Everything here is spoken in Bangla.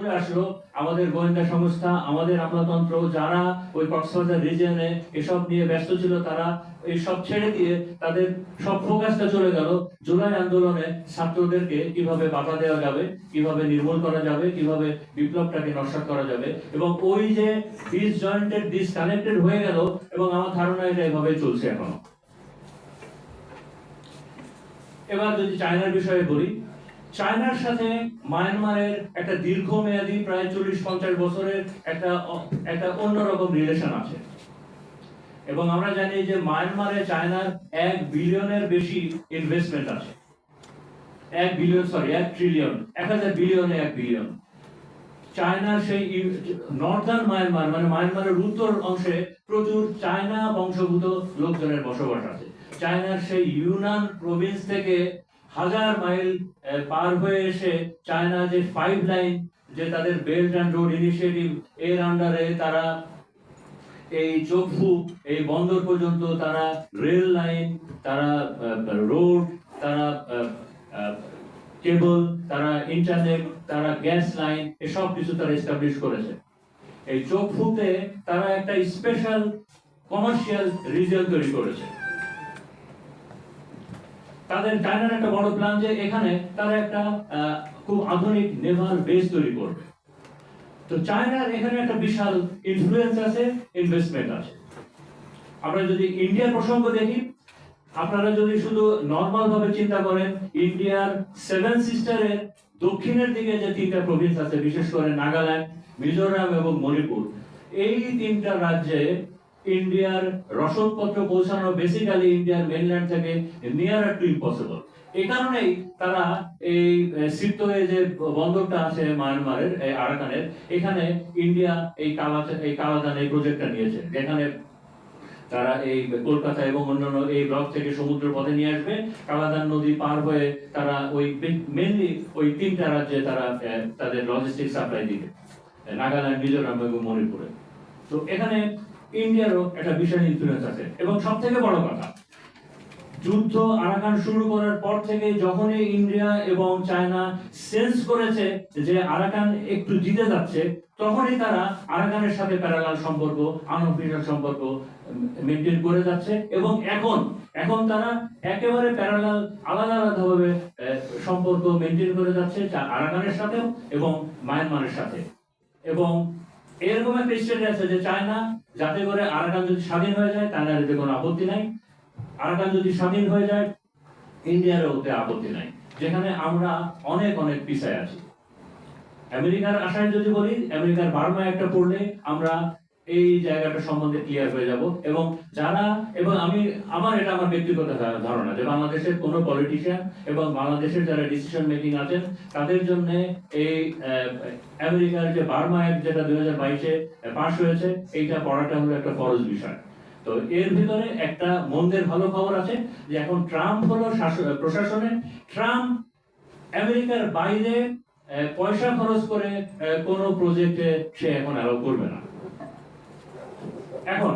চলে আসলো আমাদের গোয়েন্দা সংস্থা, আমাদের আমলাতন্ত্র, যারা ওই কক্সবাজার রিজিয়নে এসব নিয়ে ব্যস্ত ছিল তারা ছেড়ে দিয়ে তাদের সব ফোকাসটা চলে গেল। জুলাই আন্দোলনে ছাত্রদেরকে কীভাবে বাধা দেওয়া যাবে, কীভাবে নির্মূল করা যাবে, কীভাবে বিপ্লবটাকে নস্বাত করা যাবে এবং ওই যে ডিসজয়েন্টেড ডিসকানেক্টেড হয়ে গেল এবং আমার ধারণা এটা এভাবে চলছে এখনও। এবার যদি চায়নার বিষয়ে বলি চায়নার সাথে মায়ানমারের একটা দীর্ঘমেয়াদী, প্রায় চল্লিশ পঞ্চাশ বছরের একটা একটা অন্যরকম রিলেশন আছে। এবং আমরা জানি যে মায়ানমারে চায়নার এক বিলিয়নের বেশি ইনভেস্টমেন্ট আছে। এক বিলিয়ন সরি এক ট্রিলিয়ন এক হাজার বিলিয়নে এক বিলিয়ন চায়নার সেই নর্দার্ন মায়ানমার মানে মায়ানমারের উত্তর অংশে প্রচুর চায়না বংশভূত লোকজনের বসবাস আছে। চায়নার সেই ইউনান প্রভিন্স থেকে হাজার মাইল পার হয়ে এসে চায়না যে ফাইভ লাইন যে তাদের বেল্ট অ্যান্ড রোড ইনিশিয়েটিভ এর আন্ডারে তারা এই চোখু এই বন্দর পর্যন্ত তারা রেল লাইন তারা রোড তারা কেবল তারা ইন্টারনেট তারা গ্যাস লাইন এসব কিছু তারা এস্টাবলিশ করেছে। এই চোখফুতে তারা একটা স্পেশাল কমার্শিয়াল রিজন তৈরি করেছে। তাদের চায়নার একটা বড় প্ল্যান যে এখানে তারা একটা খুব আধুনিক নেভাল বেস তৈরি করবে। তো চায়নার এখানে একটা বিশাল ইনফ্লুয়েন্স আছে ইনভেস্টমেন্ট আছে। আমরা যদি ইন্ডিয়ার প্রসঙ্গ দেখি, আপনারা যদি শুধু নর্মাল ভাবে চিন্তা করেন, ইন্ডিয়ার সেভেন সিস্টারের দক্ষিণের দিকে যে তিনটা প্রভিন্স আছে, বিশেষ করে নাগাল্যান্ড, মিজোরাম এবং মণিপুর, এই তিনটা রাজ্যে ইন্ডিয়ার রসদপত্র পৌঁছানো বেসিক্যালি ইন্ডিয়ার মেনল্যান্ড থেকে নিয়ার টু ইম্পসিবল এই কারণেই তারা এই সিপ্তয়ে যে বন্দরটা আছে মায়ানমারের আরাকানের এখানে ইন্ডিয়া এই কালা এই কালাদান এই প্রজেক্টটা নিয়েছে। যেখানে তারা এই কলকাতা এবং অন্যান্য এই ব্লক থেকে সমুদ্র পথে নিয়ে আসবে। কালাদান নদী পার হয়ে তারা ওই মেনলি ওই তিনটা রাজ্যে তারা তাদের লজিস্টিক সাপ্লাই দিবে। নাগাল্যান্ড, মিজোরাম এবং মণিপুরে। তো এখানে ইন্ডিয়ারও একটা বিশাল ইনফ্লুয়েন্স আছে। এবং সব থেকে বড় কথা, যুদ্ধ আরাকান শুরু করার পর থেকে যখনই ইন্ডিয়া এবং চায়না সেন্স করেছে যে আরাকান একটু জিতে যাচ্ছে, তখনই তারা আরাকানের সাথে প্যারালাল সম্পর্ক আনঅফিসিয়াল সম্পর্ক মেনটেন করে যাচ্ছে। এবং এখন এখন তারা একেবারে প্যারালাল আলাদা আলাদাভাবে সম্পর্ক মেনটেন করে যাচ্ছে আরাকানের সাথেও এবং মায়ানমারের সাথে। এবং এরকম একটা স্টেট আছে যে চায় না, যাতে করে আরাকান যদি স্বাধীন হয়ে যায় তাহলে এতে কোনো আপত্তি নাই। আরাকান যদি স্বাধীন হয়ে যায়, ইন্ডিয়ার ওতে আপত্তি নাই। যেখানে আমরা অনেক অনেক পিছায় আছি। আমেরিকার আশায় যদি বলি, আমেরিকার বার্মা একটা পড়লে আমরা এই জায়গাটা সম্বন্ধে ক্লিয়ার হয়ে যাব। এবং যারা, এবং আমি, আমার এটা আমার ব্যক্তিগত ধারণা যে বাংলাদেশের কোন পলিটিশিয়ান এবং বাংলাদেশের যারা ডিসিশন মেকিং আছেন, তাদের জন্য এই আমেরিকার যে বার্মা অ্যাক্ট যেটা দুই হাজার বাইশে পাশ হয়েছে, এইটা পড়াটা হলো একটা ফরজ বিষয়। তো এর ভিতরে একটা মন্দের ভালো খবর আছে যে এখন ট্রাম্প হলো প্রশাসনে, ট্রাম্প আমেরিকার বাইরে পয়সা খরচ করে কোনো প্রজেক্টে সে এখন অ্যালাউ করবে না। এখন